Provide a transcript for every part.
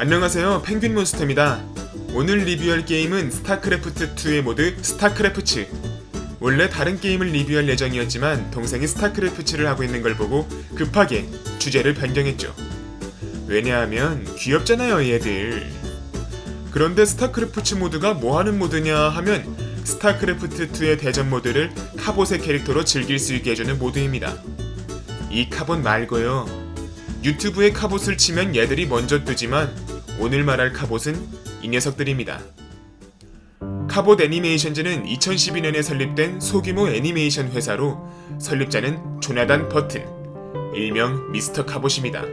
안녕하세요. 펭귄 몬스터입니다. 오늘 리뷰할 게임은 스타크래프트2의 모드 스타크래프츠. 원래 다른 게임을 리뷰할 예정이었지만 동생이 스타크래프츠를 하고 있는 걸 보고 급하게 주제를 변경했죠. 왜냐하면 귀엽잖아요 얘들. 그런데 스타크래프츠 모드가 뭐하는 모드냐 하면 스타크래프트2의 대전 모드를 카봇의 캐릭터로 즐길 수 있게 해주는 모드입니다. 이 카봇 말고요. 유튜브에 카봇을 치면 얘들이 먼저 뜨지만 오늘 말할 카봇은 이 녀석들입니다. 카봇 애니메이션즈는 2012년에 설립된 소규모 애니메이션 회사로 설립자는 조나단 버튼, 일명 미스터 카봇입니다.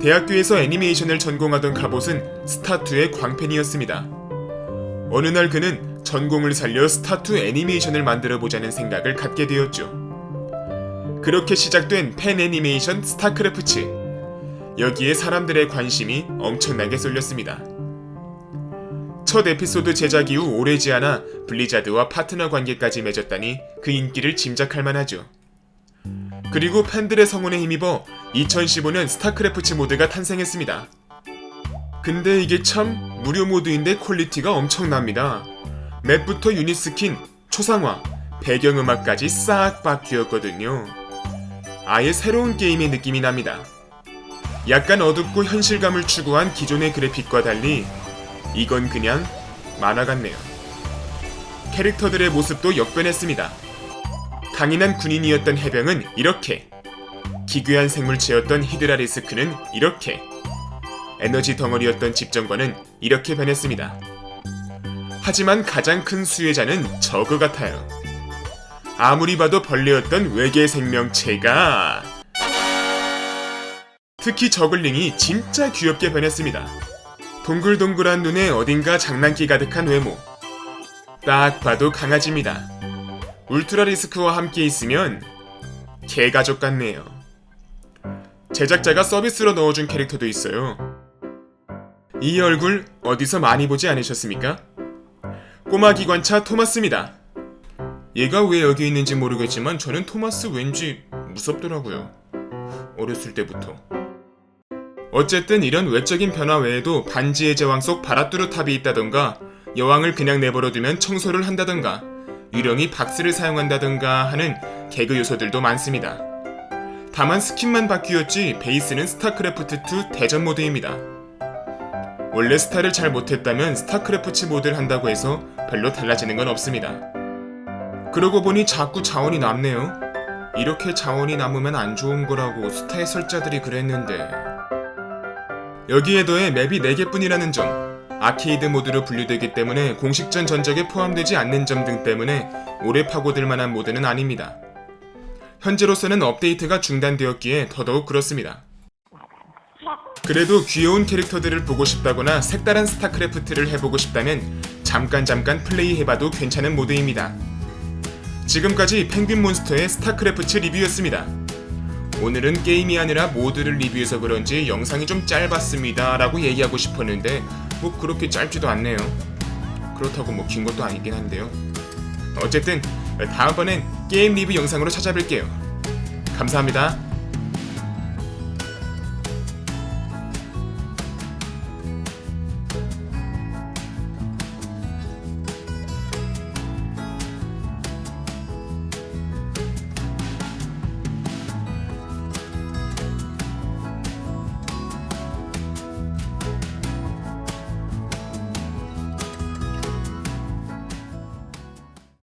대학교에서 애니메이션을 전공하던 카봇은 스타2의 광팬이었습니다. 어느 날 그는 전공을 살려 스타2 애니메이션을 만들어 보자는 생각을 갖게 되었죠. 그렇게 시작된 팬 애니메이션 스타크래프츠. 여기에 사람들의 관심이 엄청나게 쏠렸습니다. 첫 에피소드 제작 이후 오래지 않아 블리자드와 파트너 관계까지 맺었다니 그 인기를 짐작할 만하죠. 그리고 팬들의 성원에 힘입어 2015년 스타크래프츠 모드가 탄생했습니다. 근데 이게 참 무료 모드인데 퀄리티가 엄청납니다. 맵부터 유닛 스킨, 초상화, 배경음악까지 싹 바뀌었거든요. 아예 새로운 게임의 느낌이 납니다. 약간 어둡고 현실감을 추구한 기존의 그래픽과 달리 이건 그냥 만화 같네요. 캐릭터들의 모습도 역변했습니다. 강인한 군인이었던 해병은 이렇게, 기괴한 생물체였던 히드라 리스크는 이렇게, 에너지 덩어리였던 집정관은 이렇게 변했습니다. 하지만 가장 큰 수혜자는 저그 같아요. 아무리 봐도 벌레였던 외계 생명체가 특히 저글링이 진짜 귀엽게 변했습니다. 동글동글한 눈에 어딘가 장난기 가득한 외모. 딱 봐도 강아지입니다. 울트라 리스크와 함께 있으면 개가족 같네요. 제작자가 서비스로 넣어준 캐릭터도 있어요. 이 얼굴 어디서 많이 보지 않으셨습니까? 꼬마 기관차 토마스입니다. 얘가 왜 여기 있는지 모르겠지만 저는 토마스 왠지 무섭더라고요. 어렸을 때부터. 어쨌든 이런 외적인 변화 외에도 반지의 제왕 속 바라뚜르탑이 있다던가 여왕을 그냥 내버려두면 청소를 한다던가 유령이 박스를 사용한다던가 하는 개그 요소들도 많습니다. 다만 스킨만 바뀌었지 베이스는 스타크래프트2 대전 모드입니다. 원래 스타를 잘 못했다면 스타크래프트 모드를 한다고 해서 별로 달라지는 건 없습니다. 그러고 보니 자꾸 자원이 남네요. 이렇게 자원이 남으면 안 좋은 거라고 스타 해설자들이 그랬는데. 여기에 더해 맵이 4개뿐이라는 점, 아케이드 모드로 분류되기 때문에 공식전 전적에 포함되지 않는 점 등 때문에 오래 파고들 만한 모드는 아닙니다. 현재로서는 업데이트가 중단되었기에 더더욱 그렇습니다. 그래도 귀여운 캐릭터들을 보고 싶다거나 색다른 스타크래프트를 해보고 싶다면 잠깐 잠깐 플레이해봐도 괜찮은 모드입니다. 지금까지 펭귄 몬스터의 스타크래프트 리뷰였습니다. 오늘은 게임이 아니라 모드를 리뷰해서 그런지 영상이 좀 짧았습니다 라고 얘기하고 싶었는데 뭐 그렇게 짧지도 않네요. 그렇다고 뭐 긴 것도 아니긴 한데요. 어쨌든 다음번엔 게임 리뷰 영상으로 찾아뵐게요. 감사합니다.